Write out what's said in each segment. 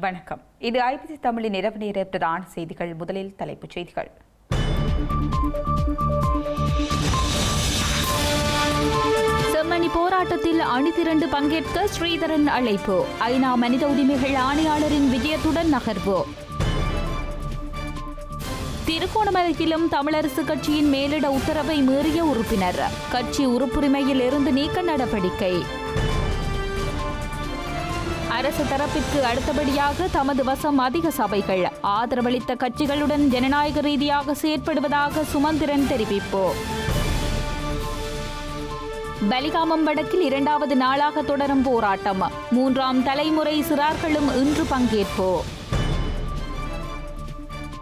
வணக்கம். இது ஐபிசி தமிழின் இரவு நேர பிரதான செய்திகள். முதலில் தலைப்புச் செய்திகள். செம்மணி போராட்டத்தில் அணிதிரண்டு பங்கேற்க ஸ்ரீதரன் அழைப்பு. ஐநா மனித உரிமைகள் ஆணையாளரின் விஜயத்துடன் நகர்வு. திருகோணமலையிலும் தமிழரசு கட்சியின் மேலிட உத்தரவை மீறிய உறுப்பினர். கட்சி உறுப்புரிமையில் இருந்து நீக்க நடவடிக்கை. அரசு தரப்பிற்கு அடுத்தபடியாக தமது வசம் அதிக சபைகள். ஆதரவளித்த கட்சிகளுடன் ஜனநாயக ரீதியாக செயற்படுவதாக சுமந்திரன் தெரிவிப்பு. பலிகாமம் வடக்கில் இரண்டாவது நாளாக தொடரும் போராட்டம். மூன்றாம் தலைமுறை சிறார்களும் இன்று பங்கேற்பு.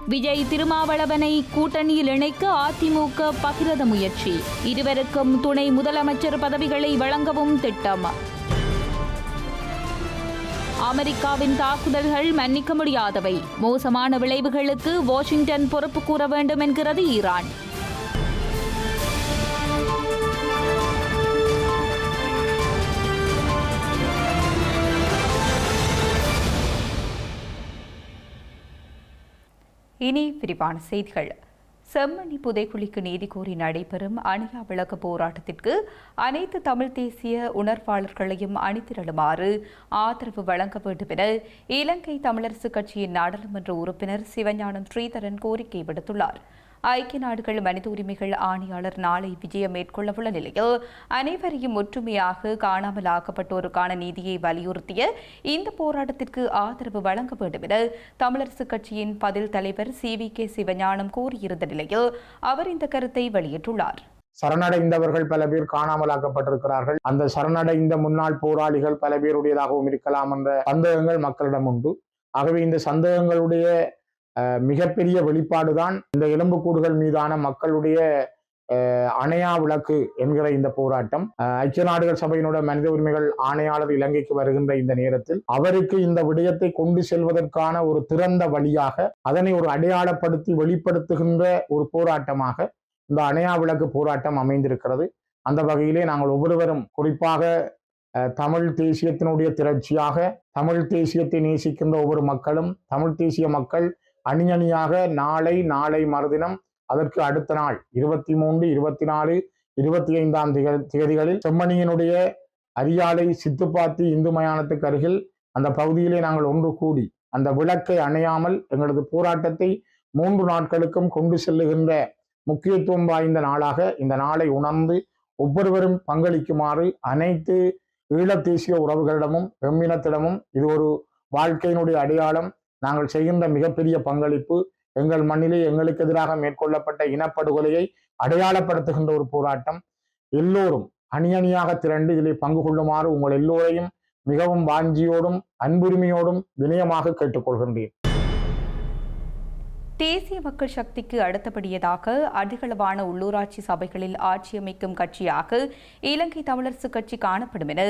விஜய் திருமாவளவனை கூட்டணியில் இணைக்க அதிமுக பகிரத முயற்சி. இருவருக்கும் துணை முதலமைச்சர் பதவிகளை வழங்கவும் திட்டம். அமெரிக்காவின் தாக்குதல்கள் மன்னிக்க முடியாதவை. மோசமான விளைவுகளுக்கு வாஷிங்டன் பொறுப்பு கூற வேண்டும் என்கிறது ஈரான். இனி விரிவான செய்திகள். செம்மணி புதைக்குழிக்கு நீதி கோரி நடைபெறும் அணியா விளக்க போராட்டத்திற்கு அனைத்து தமிழ் தேசிய உணர்வாளர்களையும் அணிதிரளுமாறு ஆதரவு வழங்க வேண்டும் என இலங்கை தமிழரசு கட்சியின் நாடாளுமன்ற உறுப்பினர் சிவஞானம் ஸ்ரீதரன் கோரிக்கை விடுத்துள்ளார். ஐக்கிய நாடுகள் மனித உரிமைகள் ஆணையாளர் நாளை விஜயம் மேற்கொள்ளவுள்ள நிலையில் அனைவரையும் ஒற்றுமையாக காணாமல் ஆக்கப்பட்டோருக்கான நீதியை வலியுறுத்திய இந்த போராட்டத்திற்கு ஆதரவு வழங்க வேண்டும் என தமிழரசு கட்சியின் பதில் தலைவர் சி வி கே சிவஞானம் கூறியிருந்த நிலையில் அவர் இந்த கருத்தை வெளியிட்டுள்ளார். சரணடைந்தவர்கள் பல பேர் காணாமலாக்கப்பட்டிருக்கிறார்கள் அந்த சரணடைந்த முன்னாள் போராளிகள் பல பேருடையதாகவும் இருக்கலாம் என்ற சந்தேகங்கள் மக்களிடம் உண்டு. ஆகவே இந்த சந்தேகங்களுடைய மிகப்பெரிய வெளிப்பாடுதான் இந்த எலும்புக்கூடுகள் மீதான மக்களுடைய அணையா விளக்கு என்கிற இந்த போராட்டம். ஐக்கிய நாடுகள் சபையினோட மனித உரிமைகள் ஆணையாளர் இலங்கைக்கு வருகின்ற இந்த நேரத்தில் அவருக்கு இந்த விடயத்தை கொண்டு செல்வதற்கான ஒரு திறந்த வழியாக அதனை ஒரு அடையாளப்படுத்தி வெளிப்படுத்துகின்ற ஒரு போராட்டமாக இந்த அணையா விளக்கு போராட்டம் அமைந்திருக்கிறது. அந்த வகையிலே நாங்கள் ஒவ்வொருவரும் குறிப்பாக தமிழ் தேசியத்தினுடைய திரட்சியாக தமிழ் தேசியத்தை நேசிக்கின்ற ஒவ்வொரு மக்களும் தமிழ் தேசிய மக்கள் அணியணியாக நாளை நாளை மறுதினம் அதற்கு அடுத்த நாள் இருபத்தி மூன்று இருபத்தி நாலு இருபத்தி ஐந்தாம் திக- செம்மணியினுடைய அரியாலை சித்துப்பாத்தி இந்து மயானத்துக்கு அருகில் அந்த பகுதியிலே நாங்கள் ஒன்று கூடி அந்த விளக்கை அணையாமல் எங்களது போராட்டத்தை மூன்று நாட்களுக்கும் கொண்டு செல்லுகின்ற முக்கியத்துவம் வாய்ந்த நாளாக இந்த நாளை உணர்ந்து ஒவ்வொருவரும் பங்களிக்குமாறு அனைத்து ஈழத் தேசிய உறவுகளிடமும் எம்மினத்திடமும் இது ஒரு வாழ்க்கையினுடைய அடையாளம். நாங்கள் செய்கின்ற மிகப்பெரிய பங்களிப்பு எங்கள் மண்ணிலே எங்களுக்கு எதிராக மேற்கொள்ளப்பட்ட இனப்படுகொலையை அடையாளப்படுத்துகின்ற ஒரு போராட்டம். எல்லோரும் அணி அணியாக திரண்டு இதில் பங்கு கொள்ளுமாறு உங்கள் எல்லோரையும் மிகவும் வாஞ்சியோடும் அன்புரிமையோடும் வினயமாக கேட்டுக்கொள்கின்றேன். தேசிய மக்கள் சக்திக்கு அடுத்தபடியதாக அதிகளவான உள்ளூராட்சி சபைகளில் ஆட்சியமைக்கும் கட்சியாக இலங்கை தமிழரசு கட்சி காணப்படும் என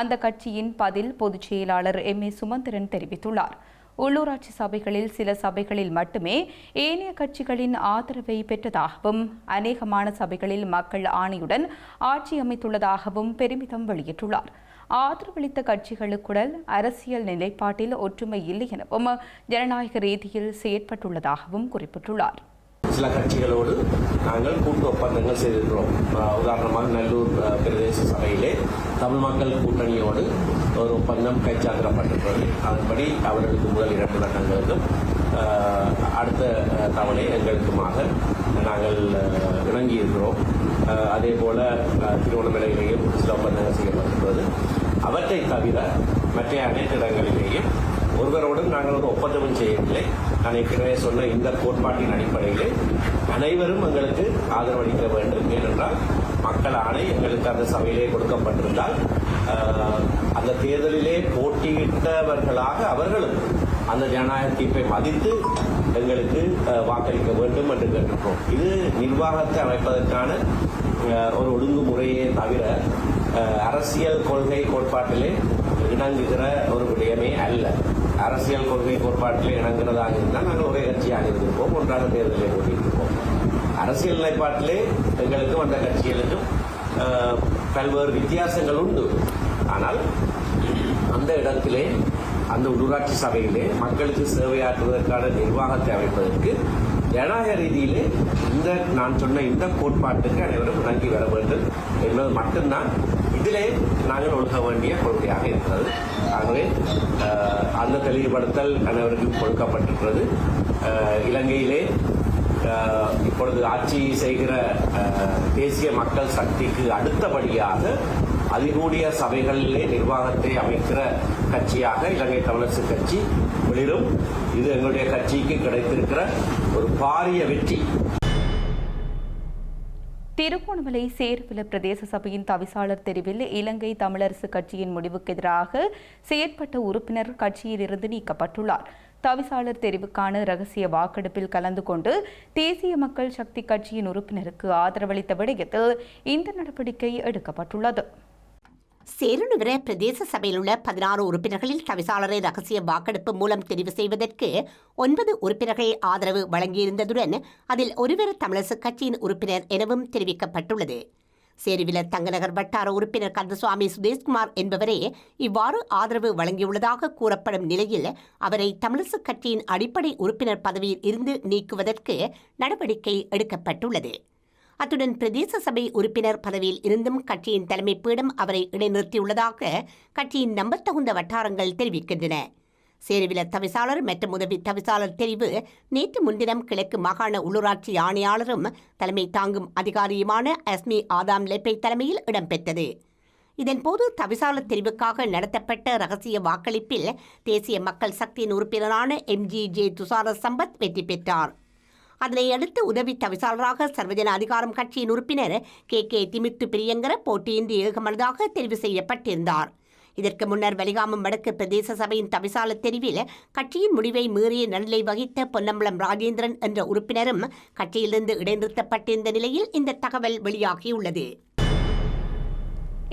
அந்த கட்சியின் பதில் பொதுச் செயலாளர் எம் ஏ சுமந்திரன் தெரிவித்துள்ளார். உள்ளூராட்சி சபைகளில் சில சபைகளில் மட்டுமே ஏனைய கட்சிகளின் ஆதரவை பெற்றதாகவும் அநேகமான சபைகளில் மக்கள் ஆணையுடன் ஆட்சி அமைத்துள்ளதாகவும் பெருமிதம் வெளியிட்டுள்ளார். ஆதரவளித்த கட்சிகளுக்குடன் அரசியல் நிலைப்பாட்டில் ஒற்றுமை இல்லை எனவும் ஜனநாயக ரீதியில் செயற்பட்டுள்ளதாகவும் குறிப்பிட்டுள்ளார். சில கட்சிகளோடு நாங்கள் கூட்டு ஒப்பந்தங்கள் செய்திருக்கிறோம். உதாரணமாக நல்லூர் பிரதேச சபையிலே தமிழ் மக்கள் கூட்டணியோடு ஒரு ஒப்பந்தம் கைச்சாத்திடப்பட்டிருக்கிறது அதன்படி அவர்களுக்கு முதல் இரண்டு லட்சங்களுக்கும் அடுத்த தவணை எங்களுக்குமாக நாங்கள் அஹ், இணங்கியிருக்கிறோம். அதே போல திருவண்ணாமலையிலேயும் சில ஒப்பந்தங்கள் செய்யப்பட்டிருக்கிறது. அவற்றை தவிர மற்ற அனைத்து இடங்களிலேயும் ஒருவரோடும் நாங்கள் ஒரு ஒப்பந்தமும் செய்யவில்லை. நான் ஏற்கனவே சொன்ன இந்த கோட்பாட்டின் அடிப்படையிலே அனைவரும் எங்களுக்கு ஆதரவளிக்க வேண்டும். ஏனென்றால் மக்கள் ஆணை எங்களுக்கு அந்த சபையிலே கொடுக்கப்பட்டிருந்தால் அந்த தேர்தலிலே போட்டியிட்டவர்களாக அவர்களும் அந்த ஜனநாயக தீர்ப்பை மதித்து எங்களுக்கு வாக்களிக்க வேண்டும் என்று கேட்டிருக்கிறோம். இது நிர்வாகத்தை அமைப்பதற்கான ஒரு ஒழுங்குமுறையே தவிர அரசியல் கொள்கை கோட்பாட்டிலே இணங்குகிற ஒரு விடயமே அல்ல. அரசியல் கொள்கை கோட்பாட்டிலே இணங்குறதாக இருந்தால் நாங்கள் ஒரே கட்சியாக இருந்திருப்போம் ஒன்றாக தேர்தலில் போட்டியிருப்போம் அரசியல் நிலைப்பாட்டிலே எங்களுக்கும் அந்த கட்சிகளுக்கும் பல்வேறு வித்தியாசங்கள் உண்டு. ஆனால் அந்த இடத்திலே அந்த உள்ளூராட்சி சபையிலே மக்களுக்கு சேவையாற்றுவதற்கான நிர்வாகத்தை அமைப்பதற்கு ஜனநாயக ரீதியிலே இந்த நான் சொன்ன இந்த கோட்பாட்டுக்கு அனைவரும் விளங்கி வர வேண்டும் என்பது மட்டும்தான். இதிலே நாங்கள் ஒழுக வேண்டிய கொள்கையாக இருக்கிறது. ஆகவே அந்த தெளிவுபடுத்தல் அனைவருக்கும் கொடுக்கப்பட்டிருக்கிறது. இலங்கையிலே இப்பொழுது ஆட்சி செய்கிற அஹ், தேசிய மக்கள் சக்திக்கு அடுத்தபடியாக அதிகூடிய சபைகளிலே நிர்வாகத்தை அமைக்கிற கட்சியாக இலங்கை தமிழரசு கட்சி வெளிரும் இது எங்களுடைய கட்சிக்கு கிடைத்திருக்கிற ஒரு பாரிய வெற்றி. திருகோணமலை சேர்வில பிரதேச சபையின் தவிசாளர் தெரிவில் இலங்கை தமிழரசு கட்சியின் முடிவுக்கு எதிராக செயற்பட்ட உறுப்பினர் கட்சியிலிருந்து நீக்கப்பட்டுள்ளார். தவிசாளர் தெரிவுக்கான ரகசிய வாக்கெடுப்பில் கலந்து கொண்டு தேசிய மக்கள் சக்தி கட்சியின் உறுப்பினருக்கு ஆதரவளித்த விடயத்தில் இந்த நடவடிக்கை எடுக்கப்பட்டுள்ளது. சேருநுவர பிரதேச சபையில் உள்ள பதினாறு உறுப்பினர்களில் தவிசாளரை ரகசிய வாக்கெடுப்பு மூலம் தெரிவு செய்வதற்கு ஒன்பது உறுப்பினர்கள் ஆதரவு வழங்கியிருந்ததுடன் அதில் ஒருவர் தமிழரசு கட்சியின் உறுப்பினர் எனவும் தெரிவிக்கப்பட்டுள்ளது. சேருவில தங்கநகர் வட்டார உறுப்பினர் கந்தசுவாமி சுதேஷ்குமார் என்பவரே இவ்வாறு ஆதரவு வழங்கியுள்ளதாக கூறப்படும் நிலையில் அவரை தமிழிசு கட்சியின் அடிப்படை உறுப்பினர் பதவியில் இருந்து நீக்குவதற்கு நடவடிக்கை எடுக்கப்பட்டுள்ளது. அத்துடன் பிரதேச சபை உறுப்பினர் பதவியில் இருந்தும் கட்சியின் தலைமை பீடம் அவரை இடைநிறுத்தியுள்ளதாக கட்சியின் நம்பத்தகுந்த வட்டாரங்கள் தெரிவிக்கின்றன. சேருவில தவிசாளர் மற்றும் உதவி தவிசாளர் தெரிவு. நேற்று முன்தினம் கிழக்கு மாகாண உள்ளூராட்சி ஆணையாளரும் தலைமை தாங்கும் அதிகாரியுமான அஸ்மி ஆதாம் லெப்பை தலைமையில் இடம்பெற்றது. இதன்போது தவிசாளர் தெரிவுக்காக நடத்தப்பட்ட ரகசிய வாக்களிப்பில் தேசிய மக்கள் சக்தியின் உறுப்பினரான எம்ஜி ஜே. துஷார சம்பத் வெற்றி பெற்றார். அதனை அடுத்து உதவி தவிசாளராக சர்வஜன அதிகாரம் கட்சியின் உறுப்பினர் கே. கே. திமித்து பிரியங்கர போட்டியின்றி ஏகமனதாக தெரிவு செய்யப்பட்டிருந்தார். இதற்கு முன்னர் வலிகாமம் வடக்கு பிரதேச சபையின் தவிசால தெரிவில் கட்சியின் முடிவை மீறிய நன்னிலை வகித்த பொன்னம்பலம் ராஜேந்திரன் என்ற உறுப்பினரும் கட்சியிலிருந்து இடைநிறுத்தப்பட்டிருந்த நிலையில் இந்த தகவல் வெளியாகியுள்ளது.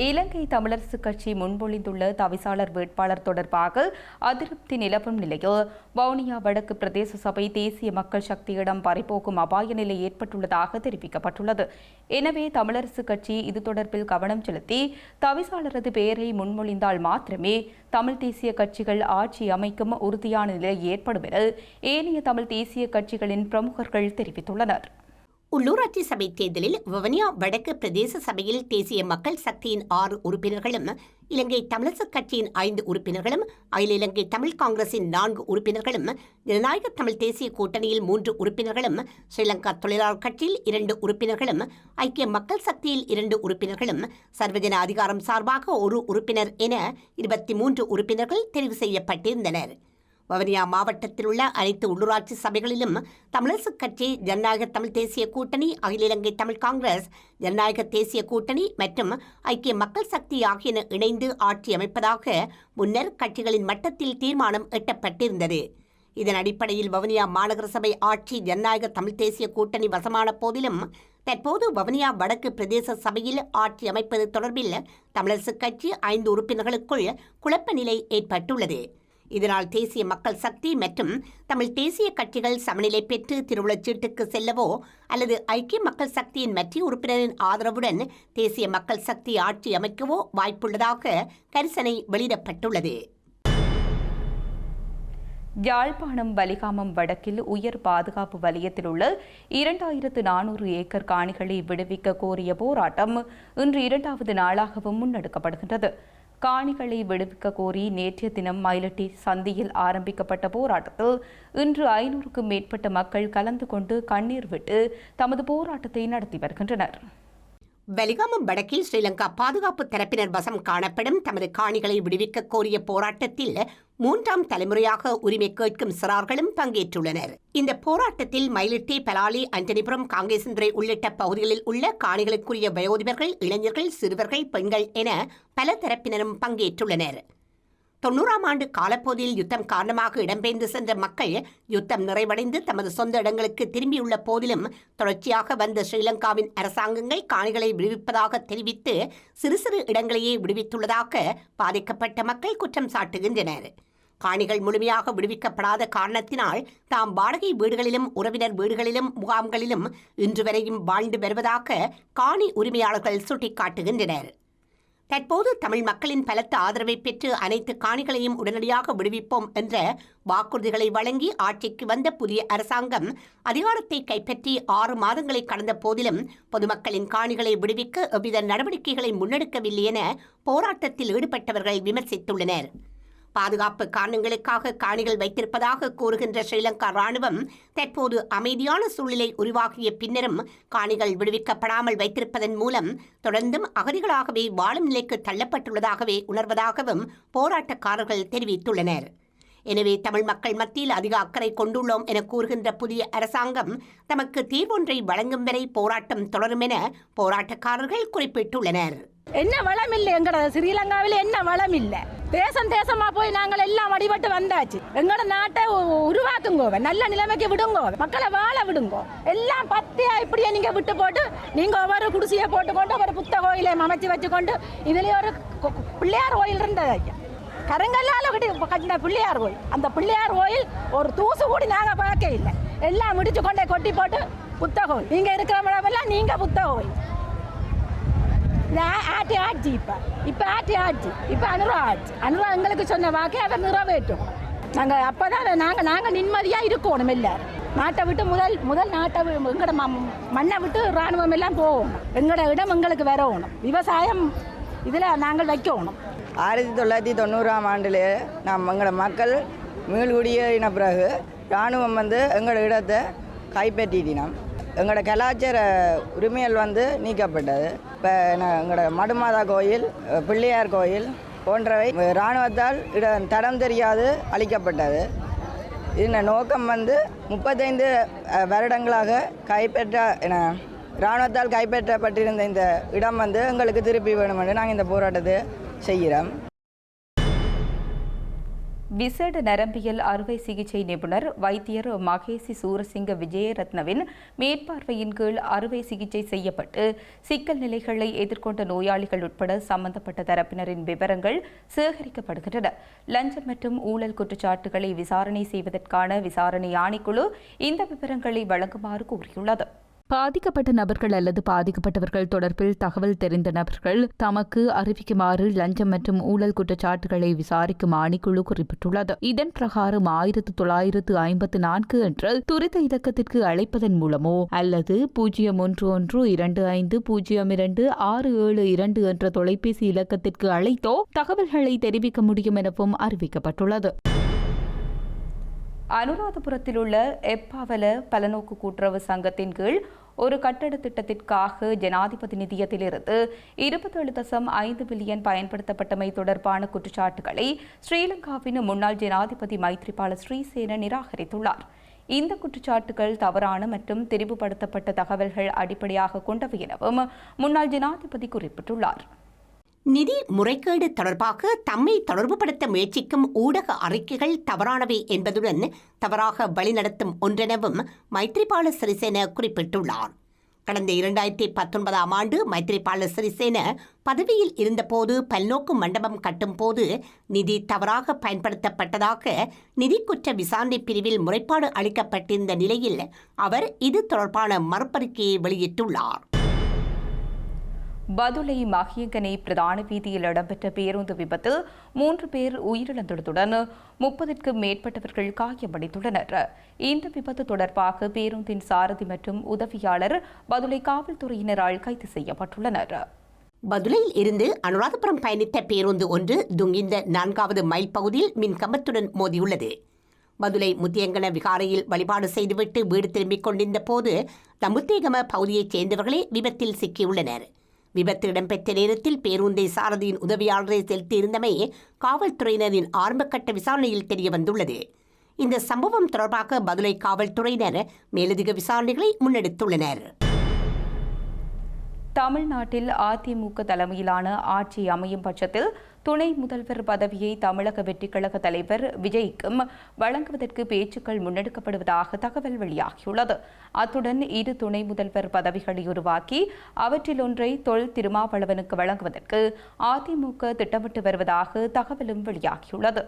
இலங்கை தமிழரசு கட்சி முன்மொழிந்துள்ள தவிசாளர் வேட்பாளர் தொடர்பாக அதிருப்தி நிலவும் நிலையில் வவுனியா வடக்கு பிரதேச சபை தேசிய மக்கள் சக்தியிடம் பறிபோக்கும் அபாய நிலை ஏற்பட்டுள்ளதாக தெரிவிக்கப்பட்டுள்ளது. எனவே தமிழரசு கட்சி இது தொடர்பில் கவனம் செலுத்தி தவிசாளரது பெயரை முன்மொழிந்தால் மாத்திரமே தமிழ் தேசிய கட்சிகள் ஆட்சி அமைக்கும் உறுதியான நிலை ஏற்படும் என ஏனைய தமிழ் தேசிய கட்சிகளின் பிரமுகர்கள் தெரிவித்துள்ளனர். உள்ளூராட்சி சபை தேர்தலில் வவனியா வடக்கு பிரதேச சபையில் தேசிய மக்கள் சக்தியின் ஆறு உறுப்பினர்களும் இலங்கை தமிழரசு கட்சியின் ஐந்து உறுப்பினர்களும் அகில இலங்கை தமிழ் காங்கிரசின் நான்கு உறுப்பினர்களும் ஜனநாயக தமிழ் தேசிய கூட்டணியில் மூன்று உறுப்பினர்களும் ஸ்ரீலங்கா தொழிலாளர் கட்சியில் இரண்டு உறுப்பினர்களும் ஐக்கிய மக்கள் சக்தியில் இரண்டு உறுப்பினர்களும் சர்வஜன அதிகாரம் சார்பாக ஒரு உறுப்பினர் என இருபத்தி மூன்று உறுப்பினர்கள் தெரிவு செய்யப்பட்டிருந்தனர். வவுனியா மாவட்டத்தில் உள்ள அனைத்து உள்ளூராட்சி சபைகளிலும் தமிழரசுக் கட்சி ஜனநாயக தமிழ் தேசிய கூட்டணி அகில இலங்கை தமிழ் காங்கிரஸ் ஜனநாயக தேசிய கூட்டணி மற்றும் ஐக்கிய மக்கள் சக்தி ஆகியன இணைந்து ஆட்சி அமைப்பதாக முன்னர் கட்சிகளின் மட்டத்தில் தீர்மானம் எட்டப்பட்டிருந்தது. இதன் அடிப்படையில் வவுனியா மாநகர சபை ஆட்சி ஜனநாயக தமிழ் தேசிய கூட்டணி வசமான போதிலும் தற்போது வவுனியா வடக்கு பிரதேச சபையில் ஆட்சி அமைப்பது தொடர்பில் தமிழரசுக் கட்சி ஐந்து உறுப்பினர்களுக்குள் குழப்ப நிலை ஏற்பட்டுள்ளது. இதனால் தேசிய மக்கள் சக்தி மற்றும் தமிழ் தேசிய கட்சிகள் சமநிலை பெற்று திருவுளச்சீட்டுக்கு செல்லவோ அல்லது ஐக்கிய மக்கள் சக்தியின் மற்ற உறுப்பினரின் ஆதரவுடன் தேசிய மக்கள் சக்தி ஆட்சி அமைக்கவோ வாய்ப்புள்ளதாக கரிசனை வெளியிடப்பட்டுள்ளது. யாழ்ப்பாணம் வலிகாமம் வடக்கில் உயர் பாதுகாப்பு வலயத்தில் உள்ள இரண்டாயிரத்து நானூறு ஏக்கர் காணிகளை விடுவிக்க கோரிய போராட்டம் இன்று இரண்டாவது நாளாகவும் முன்னெடுக்கப்படுகின்றது. காணிகளை விடுவிக்க கோரி நேற்றைய தினம் மயிலட்டி சந்தியில் ஆரம்பிக்கப்பட்ட போராட்டத்தில் இன்று ஐநூறுக்கும் மேற்பட்ட மக்கள் கலந்து கொண்டு கண்ணீர் விட்டு தமது போராட்டத்தை நடத்தி வருகின்றனர். வலிகாமம் வடக்கில் ஸ்ரீலங்கா பாதுகாப்பு தரப்பினர் வசம் காணப்படும். தமது காணிகளை விடுவிக்க கோரிய போராட்டத்தில் மூன்றாம் தலைமுறையாக உரிமை கேட்கும் சிறார்களும் பங்கேற்றுள்ளனர். இந்த போராட்டத்தில் மயிலிட்டி பலாலி அஞ்சனிபுரம் காங்கேசந்துறை உள்ளிட்ட பகுதிகளில் உள்ள காணிகளுக்குரிய வயோதிபர்கள் இளைஞர்கள் சிறுவர்கள் பெண்கள் என பல தரப்பினரும் பங்கேற்றுள்ளனர். தொண்ணூறாம் ஆண்டு காலப்போதியில் யுத்தம் காரணமாக இடம்பெயர்ந்து சென்ற மக்கள் யுத்தம் நிறைவடைந்து தமது சொந்த இடங்களுக்கு திரும்பியுள்ள போதிலும் தொடர்ச்சியாக வந்த ஸ்ரீலங்காவின் அரசாங்கங்கள் காணிகளை விடுவிப்பதாக தெரிவித்து சிறு சிறு இடங்களையே விடுவித்துள்ளதாக பாதிக்கப்பட்ட மக்கள் குற்றம் சாட்டுகின்றனர். காணிகள் முழுமையாக விடுவிக்கப்படாத காரணத்தினால் தாம் வாடகை வீடுகளிலும் உறவினர் வீடுகளிலும் முகாம்களிலும் இன்று வரையும் வாழ்ந்து வருவதாக காணி உரிமையாளர்கள் சுட்டிக்காட்டுகின்றனர். தற்போது தமிழ் மக்களின் பலத்த ஆதரவை பெற்று அனைத்து காணிகளையும் உடனடியாக விடுவிப்போம் என்ற வாக்குறுதிகளை வழங்கி ஆட்சிக்கு வந்த புதிய அரசாங்கம் அதிகாரத்தை கைப்பற்றி ஆறு மாதங்களை கடந்த போதிலும் பொதுமக்களின் காணிகளை விடுவிக்க எவ்வித நடவடிக்கைகளை முன்னெடுக்கவில்லை என போராட்டத்தில் ஈடுபட்டவர்கள் விமர்சித்துள்ளனர். பாதுகாப்பு காரணங்களுக்காக காணிகள் வைத்திருப்பதாக கூறுகின்ற ஸ்ரீலங்கா ராணுவம் தற்போது அமைதியான சூழ்நிலை உருவாகிய பின்னரும் காணிகள் விடுவிக்கப்படாமல் வைத்திருப்பதன் மூலம் தொடர்ந்தும் அகதிகளாகவே வாழும் நிலைக்கு தள்ளப்பட்டுள்ளதாகவே உணர்வதாகவும் போராட்டக்காரர்கள் தெரிவித்துள்ளனர். எனவே தமிழ் மக்கள் மத்தியில் அதிக அக்கறை கொண்டுள்ளோம் என கூறுகின்ற புதிய அரசாங்கம் தமக்கு தீர்வொன்றை வழங்கும் வரை போராட்டம் தொடரும் என போராட்டக்காரர்கள் குறிப்பிட்டுள்ளனர். என்ன வளம் இல்லை எங்கட? ஸ்ரீலங்காவில் என்ன வளம் இல்லை? தேசம் தேசமா போய் நாங்கள் எல்லாம் வழிபட்டு வந்தாச்சு. எங்கட நாட்டை உ- உருவாக்குங்கோ நல்ல நிலைமைக்கு விடுங்கோ மக்களை வாழ விடுங்கோ. எல்லாம் பத்தியா இப்படியே நீங்க விட்டு போட்டு நீங்க ஒவ்வொரு குடிசையை போட்டுக்கொண்டு ஒரு புத்த கோயிலை அமைச்சு வச்சுக்கொண்டு இதுலயே ஒரு பிள்ளையார் கோயில் இருந்தது ஐயா கருங்கல்லால கட்டின பிள்ளையார் கோயில். அந்த பிள்ளையார் கோயில் ஒரு தூசு கூடி நாங்க பார்க்க இல்லை. எல்லாம் முடிச்சு கொண்டே கொட்டி போட்டு புத்த கோயில். நீங்க இருக்கிற இடமெல்லாம் நீங்க புத்த கோயில் நான் ஆட்டி ஆட்சி இப்போ. இப்போ ஆட்டி ஆட்சி இப்போ அனுரா ஆட்சி அனுரா எங்களுக்கு சொன்ன வாக்கை அவர் நிறைவேற்றும். நாங்கள் அப்போ தான் நாங்கள் நாங்கள் நிம்மதியாக இருக்கணும் எல்லாரும். நாட்டை விட்டு முதல் முதல் நாட்டை எங்களோட எங்கட மண்ணை விட்டு ராணுவம் எல்லாம் போகணும். எங்கட இடம் எங்களுக்கு வரணும். விவசாயம் இதில் நாங்கள் வைக்கணும். ஆயிரத்தி தொள்ளாயிரத்தி தொண்ணூறாம் ஆண்டில் நம் எங்களோட மக்கள் மீள்குடியேறின பிறகு இராணுவம் வந்து எங்களோட இடத்தை கைப்பற்றிட்டினோம் எங்களோட கலாச்சார உரிமைகள் வந்து நீக்கப்பட்டது. இப்போ எங்களோட மடுமாதா கோயில் பிள்ளையார் கோயில் போன்றவை இராணுவத்தால் இட தடம் தெரியாது அளிக்கப்பட்டது இதன் நோக்கம் வந்து முப்பத்தைந்து வருடங்களாக கைப்பற்ற இராணுவத்தால் கைப்பற்றப்பட்டிருந்த இந்த இடம் வந்து எங்களுக்கு திருப்பி வேணும் என்று நாங்கள் இந்த போராட்டத்தை செய்கிறோம். விசேட நரம்பியல் அறுவை சிகிச்சை நிபுணர் வைத்தியர் மகேசி சூரசிங்க விஜயரத்னவின் மேற்பார்வையின் கீழ் அறுவை சிகிச்சை செய்யப்பட்டு சிக்கல் நிலைகளை எதிர்கொண்ட நோயாளிகள் உட்பட சம்பந்தப்பட்ட தரப்பினரின் விவரங்கள் சேகரிக்கப்படுகின்றன. லஞ்சம் மற்றும் ஊழல் குற்றச்சாட்டுகளை விசாரணை செய்வதற்கான விசாரணை ஆணைக்குழு இந்த விவரங்களை வழங்குமாறு கூறியுள்ளது. பாதிக்கப்பட்ட நபர்கள் அல்லது பாதிக்கப்பட்டவர்கள் தொடர்பில் தகவல் தெரிந்த நபர்கள் தமக்கு அறிவிக்குமாறு லஞ்சம் மற்றும் ஊழல் குற்றச்சாட்டுகளை விசாரிக்கும் ஆணைக்குழு குறிப்பிட்டுள்ளது. இதன் பிரகாரம் ஆயிரத்து தொள்ளாயிரத்து ஐம்பத்து நான்கு என்ற துரித இலக்கத்திற்கு அழைப்பதன் மூலமோ அல்லது பூஜ்ஜியம் ஒன்று ஒன்று இரண்டு ஐந்து பூஜ்ஜியம் இரண்டு ஆறு ஏழு இரண்டு என்ற தொலைபேசி இலக்கத்திற்கு அழைத்தோ தகவல்களை தெரிவிக்க முடியும் எனவும் அறிவிக்கப்பட்டுள்ளது. அனுராதபுரத்தில் உள்ள எப்பாவல பலநோக்கு கூட்டுறவு சங்கத்தின் கீழ் ஒரு கட்டட திட்டத்திற்காக ஜனாதிபதி நிதியத்திலிருந்து இருபத்தேழு தசம் ஐந்து பில்லியன் பயன்படுத்தப்பட்டமை தொடர்பான குற்றச்சாட்டுகளை ஸ்ரீலங்காவின் முன்னாள் ஜனாதிபதி மைத்ரிபால ஸ்ரீசேன நிராகரித்துள்ளார். இந்த குற்றச்சாட்டுகள் தவறான மற்றும் திரிவுபடுத்தப்பட்ட தகவல்கள் அடிப்படையாக கொண்டவை எனவும் முன்னாள் ஜனாதிபதி குறிப்பிட்டுள்ளார். நிதி முறைகேடு தொடர்பாக தம்மை தொடர்புபடுத்த முயற்சிக்கும் ஊடக அறிக்கைகள் தவறானவை என்பதுடன் தவறாக வழிநடத்தும் ஒன்றெனவும் மைத்ரிபால சிறிசேன குறிப்பிட்டுள்ளார். கடந்த இரண்டாயிரத்தி பத்தொன்பதாம் ஆண்டு மைத்ரிபால சிறிசேன பதவியில் இருந்தபோது பல்நோக்கு மண்டபம் கட்டும் போது நிதி தவறாக பயன்படுத்தப்பட்டதாக நிதி குற்ற விசாரணை பிரிவில் முறைப்பாடு அளிக்கப்பட்டிருந்த நிலையில் அவர் இது தொடர்பான மறுப்பறிக்கையை வெளியிட்டுள்ளார். பதுளை மகியங்கனை பிரதான வீதியில் இடம்பெற்ற பேருந்து விபத்து மூன்று பேர் உயிரிழந்துள்ளதுடன் முப்பதிற்கும் மேற்பட்டவர்கள் காயமடைந்துள்ளனர். இந்த விபத்து தொடர்பாக பேருந்தின் சாரதி மற்றும் உதவியாளர் பதுளை காவல்துறையினரால் கைது செய்யப்பட்டுள்ளனர். பதுளையில் இருந்து அனுராதபுரம் பயணித்த பேருந்து ஒன்று துங்கிந்த நான்காவது மைல் பகுதியில் மின்கம்பத்துடன் மோதியுள்ளது. மதுரை முத்தியங்கன விகாரையில் வழிபாடு செய்துவிட்டு வீடு திரும்பிக் கொண்டிருந்த போது தமுத்தேகம பகுதியைச் சேர்ந்தவர்களே விபத்தில் சிக்கியுள்ளனர். விபத்து இடம்பெற்ற நேரத்தில் பேருந்தை சாரதியின் உதவியாளரை செலுத்தியிருந்தமை காவல்துறையினரின் ஆரம்பகட்ட விசாரணையில் தெரிய வந்துள்ளது இந்த சம்பவம் தொடர்பாக பதுளை காவல்துறையினர் மேலதிக விசாரணைகளை முன்னெடுத்துள்ளனர். தமிழ்நாட்டில் அதிமுக தலைமையிலான ஆட்சி அமையும் பட்சத்தில் துணை முதல்வர் பதவியை தமிழக வெற்றிக்கழக தலைவர் விஜய்க்கும் வழங்குவதற்கு பேச்சுக்கள் முன்னெடுக்கப்படுவதாக தகவல் வெளியாகியுள்ளது. அத்துடன் இரு துணை முதல்வர் பதவிகளை உருவாக்கி அவற்றில் ஒன்றை தொல் திருமாவளவனுக்கு வழங்குவதற்கு அதிமுக திட்டமிட்டு வருவதாக தகவலும் வெளியாகியுள்ளது.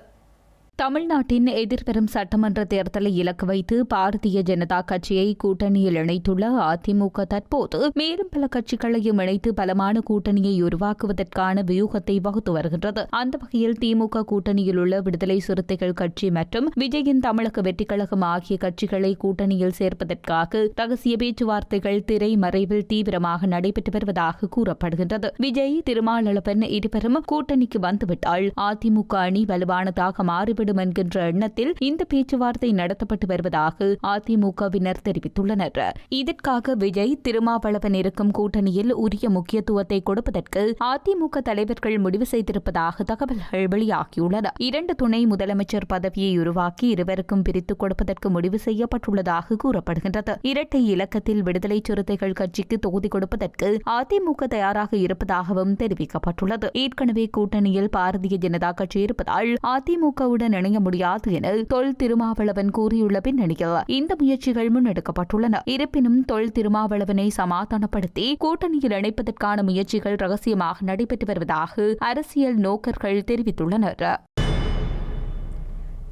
தமிழ்நாட்டின் எதிர்வரும் சட்டமன்ற தேர்தலை இலக்கு வைத்து பாரதிய ஜனதா கட்சியை கூட்டணியில் இணைத்துள்ள அதிமுக தற்போது மேலும் பல கட்சிகளையும் இணைத்து பலமான கூட்டணியை உருவாக்குவதற்கான வியூகத்தை வகுத்து வருகின்றது. அந்த வகையில் திமுக கூட்டணியில் உள்ள விடுதலை சிறுத்தைகள் கட்சி மற்றும் விஜயின் தமிழக வெற்றிக்கழகம் ஆகிய கட்சிகளை கூட்டணியில் சேர்ப்பதற்காக ரகசிய பேச்சுவார்த்தைகள் திரை மறைவில் தீவிரமாக நடைபெற்று வருவதாக கூறப்படுகின்றது. விஜய் திருமாவளவன் இருவரும் கூட்டணிக்கு வந்துவிட்டால் அதிமுக அணி வலுவானதாக மாறிவிடும் என்கின்ற எண்ணத்தில் இந்த பேச்சுவார்த்தை நடத்தப்பட்டு வருவதாக அதிமுகவினர் தெரிவித்துள்ளனர். இதற்காக விஜய் திருமாவளவன் இருக்கும் கூட்டணியில் உரிய முக்கியத்துவத்தை கொடுப்பதற்கு அதிமுக தலைவர்கள் முடிவு செய்திருப்பதாக தகவல்கள் வெளியாகியுள்ளன. இரண்டு துணை முதலமைச்சர் பதவியை உருவாக்கி இருவருக்கும் பிரித்துக் கொடுப்பதற்கு முடிவு செய்யப்பட்டுள்ளதாக கூறப்படுகின்றது. இரட்டை இலக்கத்தில் விடுதலை சிறுத்தைகள் கட்சிக்கு தொகுதி கொடுப்பதற்கு அதிமுக தயாராக இருப்பதாகவும் தெரிவிக்கப்பட்டுள்ளது. ஏற்கனவே கூட்டணியில் பாரதிய ஜனதா கட்சி இருப்பதால் அதிமுகவுடன் இணைய முடியாது என தொல் திருமாவளவன் கூறியுள்ள பின்னணியில் இந்த முயற்சிகள் முன்னெடுக்கப்பட்டுள்ளன. இருப்பினும் தொல் திருமாவளவனை சமாதானப்படுத்தி கூட்டணியில் இணைப்பதற்கான முயற்சிகள் ரகசியமாக நடைபெற்று வருவதாக அரசியல் நோக்கர்கள் தெரிவித்துள்ளனர்.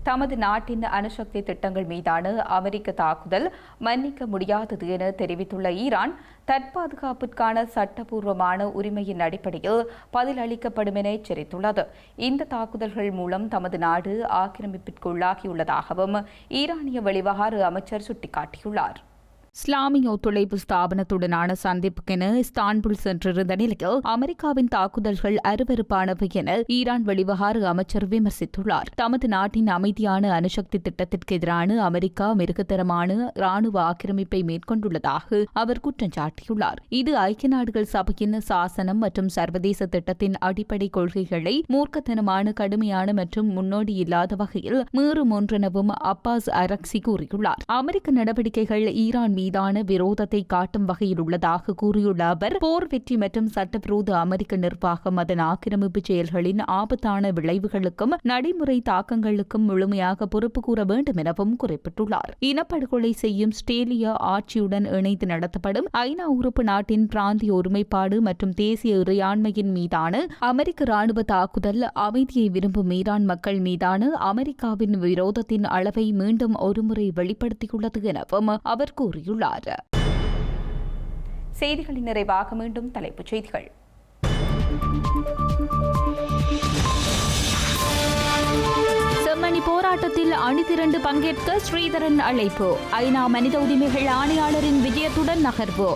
தமது நாட்டின் அணுசக்தி திட்டங்கள் மீதான அமெரிக்க தாக்குதல் மன்னிக்க முடியாதது என தெரிவித்துள்ள ஈரான் தற்பாதுகாப்பிற்கான சட்டபூர்வமான உரிமையின் அடிப்படையில் பதிலளிக்கப்படும் என எச்சரித்துள்ளது. இந்த தாக்குதல்கள் மூலம் தமது நாடு ஆக்கிரமிப்பிற்குள்ளாகியுள்ளதாகவும் ஈரானிய வெளிவகார அமைச்சர் சுட்டிக்காட்டியுள்ளார். இஸ்லாமிய ஒத்துழைப்பு ஸ்தாபனத்துடனான சந்திப்புக்கென இஸ்தான்புல் சென்றிருந்த நிலையில் அமெரிக்காவின் தாக்குதல்கள் அருவறுப்பானவை என ஈரான் வெளிவகார அமைச்சர் விமர்சித்துள்ளார். தமது நாட்டின் அமைதியான அணுசக்தி திட்டத்திற்கு எதிரான அமெரிக்கா மிருகத்தரமான ராணுவ ஆக்கிரமிப்பை மேற்கொண்டுள்ளதாக அவர் குற்றம் சாட்டியுள்ளார். இது ஐக்கிய நாடுகள் சபையின் சாசனம் மற்றும் சர்வதேச திட்டத்தின் அடிப்படை கொள்கைகளை மூர்க்கத்தனமான கடுமையான மற்றும் முன்னோடி இல்லாத வகையில் மீறும் ஒன்றெனவும் அப்பாஸ் அரக்சி கூறியுள்ளார். அமெரிக்க நடவடிக்கைகள் ஈரான் மீதான விரோதத்தை காட்டும் வகையில் உள்ளதாக கூறியுள்ள அவர் போர் வெற்றி மற்றும் சட்டவிரோத அமெரிக்க நிர்வாகம் அதன் ஆக்கிரமிப்பு செயல்களின் ஆபத்தான விளைவுகளுக்கும் நடைமுறை தாக்கங்களுக்கும் முழுமையாக பொறுப்பு கூற வேண்டும் எனவும் குறிப்பிட்டுள்ளார். இனப்படுகொலை செய்யும் ஸ்டேலிய ஆட்சியுடன் இணைந்து நடத்தப்படும் ஐநா உறுப்பு நாட்டின் பிராந்திய ஒருமைப்பாடு மற்றும் தேசிய இறையாண்மையின் மீதான அமெரிக்க ராணுவ தாக்குதல் அமைதியை விரும்பும் ஈரான் மக்கள் மீதான அமெரிக்காவின் விரோதத்தின் அளவை மீண்டும் ஒருமுறை வெளிப்படுத்தியுள்ளது எனவும் அவர் கூறியுள்ளார். செய்திகளின் நிறைவாக மீண்டும் தலைப்புச் செய்திகள். செம்மணி போராட்டத்தில் அணிதிரண்டு பங்கேற்க ஸ்ரீதரன் அழைப்பு. ஐநா மனித உரிமைகள் ஆணையாளரின் விஜயத்துடன் நகர்வு.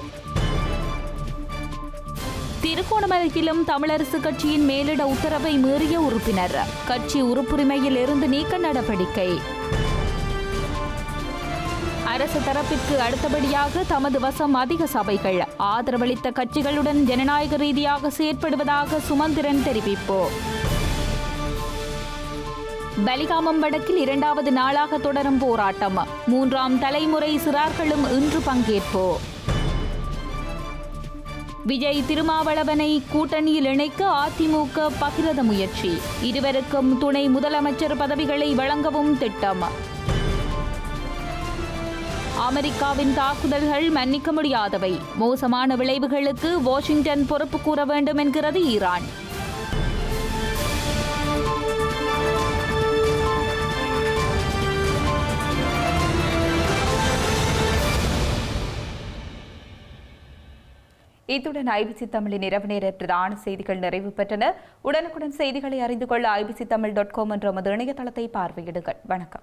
திருகோணமலையிலும் தமிழரசு கட்சியின் மேலிட உத்தரவை மீறிய உறுப்பினர். கட்சி உறுப்புரிமையில் இருந்து நீக்க நடவடிக்கை. அரசு தரப்பிற்கு அடுத்தபடியாக தமது வசம் அதிக சபைகள். ஆதரவளித்த கட்சிகளுடன் ஜனநாயக ரீதியாக செயற்படுவதாக சுமந்திரன் தெரிவிப்பு. பலிகாமம் வடக்கில் இரண்டாவது நாளாக தொடரும் போராட்டம். மூன்றாம் தலைமுறை சிறார்களும் இன்று பங்கேற்பு. விஜய் திருமாவளவனை கூட்டணியில் இணைக்க அதிமுக பகிரத முயற்சி. இருவருக்கும் துணை முதலமைச்சர் பதவிகளை வழங்கவும் திட்டம். அமெரிக்காவின் தாக்குதல்கள் மன்னிக்க முடியாதவை. மோசமான விளைவுகளுக்கு வாஷிங்டன் பொறுப்பு கூற வேண்டும் என்கிறது ஈரான். இத்துடன் ஐபிசி தமிழின் இரவு நேர பிரதான செய்திகள் நிறைவு பெற்றன. உடனுக்குடன் செய்திகளை அறிந்து கொள்ள ஐபிசி தமிழ் டாட் காம் என்ற நமது இணையதளத்தை பார்வையிடுங்கள். வணக்கம்.